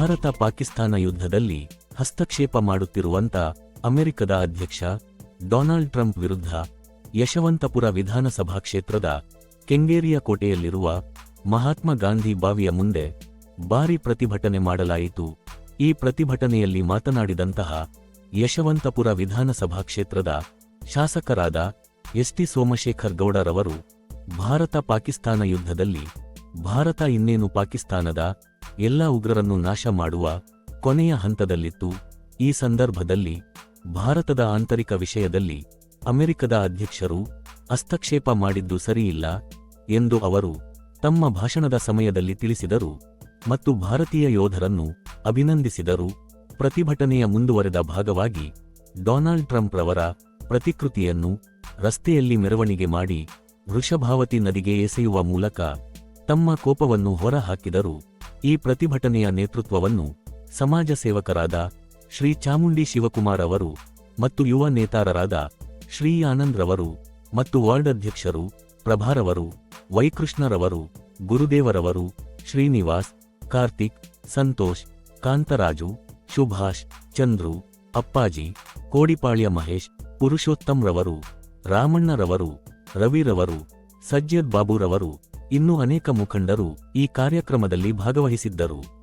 ಪಾಕಿಸ್ತಾನ ಯುದ್ಧದಲ್ಲಿ ಹಸ್ತಕ್ಷೇಪ ಮಾಡುತ್ತಿರುವಂತ ಅಮೆರಿಕದ ಅಧ್ಯಕ್ಷ ಡೊನಾಲ್ಡ್ ಟ್ರಂಪ್ ವಿರುದ್ಧ ಯಶವಂತಪುರ ವಿಧಾನಸಭಾ ಕ್ಷೇತ್ರದ ಕೆಂಗೇರಿಯ ಕೋಟೆಯಲ್ಲಿರುವ ಮಹಾತ್ಮ ಗಾಂಧಿ ಬಾವಿಯ ಮುಂದೆ ಭಾರಿ ಪ್ರತಿಭಟನೆ ಮಾಡಲಾಯಿತು. ಈ ಪ್ರತಿಭಟನೆಯಲ್ಲಿ ಮಾತನಾಡಿದಂತಹ ಯಶವಂತಪುರ ವಿಧಾನಸಭಾ ಕ್ಷೇತ್ರದ ಶಾಸಕರಾದ ಎಸ್ಟಿ ಸೋಮಶೇಖರ್ ಗೌಡರವರು, ಭಾರತ ಪಾಕಿಸ್ತಾನ ಯುದ್ಧದಲ್ಲಿ ಭಾರತ ಇನ್ನೇನು ಪಾಕಿಸ್ತಾನದ ಎಲ್ಲ ಉಗ್ರರನ್ನು ನಾಶ ಮಾಡುವ ಕೊನೆಯ ಹಂತದಲ್ಲಿತ್ತು. ಈ ಸಂದರ್ಭದಲ್ಲಿ ಭಾರತದ ಆಂತರಿಕ ವಿಷಯದಲ್ಲಿ ಅಮೆರಿಕದ ಅಧ್ಯಕ್ಷರು ಹಸ್ತಕ್ಷೇಪ ಮಾಡಿದ್ದು ಸರಿಯಿಲ್ಲ ಎಂದು ಅವರು ತಮ್ಮ ಭಾಷಣದ ಸಮಯದಲ್ಲಿ ತಿಳಿಸಿದರು ಮತ್ತು ಭಾರತೀಯ ಯೋಧರನ್ನು ಅಭಿನಂದಿಸಿದರು. ಪ್ರತಿಭಟನೆಯ ಮುಂದುವರೆದ ಭಾಗವಾಗಿ ಡೊನಾಲ್ಡ್ ಟ್ರಂಪ್ ರವರ ಪ್ರತಿಕೃತಿಯನ್ನು ರಸ್ತೆಯಲ್ಲಿ ಮೆರವಣಿಗೆ ಮಾಡಿ ವೃಷಭಾವತಿ ನದಿಗೆ ಎಸೆಯುವ ಮೂಲಕ ತಮ್ಮ ಕೋಪವನ್ನು ಹೊರಹಾಕಿದರು. ಈ ಪ್ರತಿಭಟನೆಯ ನೇತೃತ್ವವನ್ನು ಸಮಾಜ ಸೇವಕರಾದ ಶ್ರೀ ಚಾಮುಂಡಿ ಶಿವಕುಮಾರ್ ಅವರು ಮತ್ತು ಯುವ ನೇತಾರರಾದ ಶ್ರೀ ಆನಂದ್ ರವರು ಮತ್ತು ವಾರ್ಡ್ ಅಧ್ಯಕ್ಷರು ಪ್ರಭಾರವರು ವೈಕೃಷ್ಣರವರು ಗುರುದೇವರವರು ಶ್ರೀನಿವಾಸ್, ಕಾರ್ತಿಕ್, ಸಂತೋಷ್, ಕಾಂತರಾಜು, ಸುಭಾಷ್, ಚಂದ್ರು, ಅಪ್ಪಾಜಿ, ಕೋಡಿಪಾಳ್ಯ ಮಹೇಶ್, ಪುರುಷೋತ್ತಮ್ ರವರು, ರಾಮಣ್ಣರವರು, ರವಿರವರು, ಸಜ್ಜದ್ ಬಾಬುರವರು ಇನ್ನೂ ಅನೇಕ ಮುಖಂಡರು ಈ ಕಾರ್ಯಕ್ರಮದಲ್ಲಿ ಭಾಗವಹಿಸಿದ್ದರು.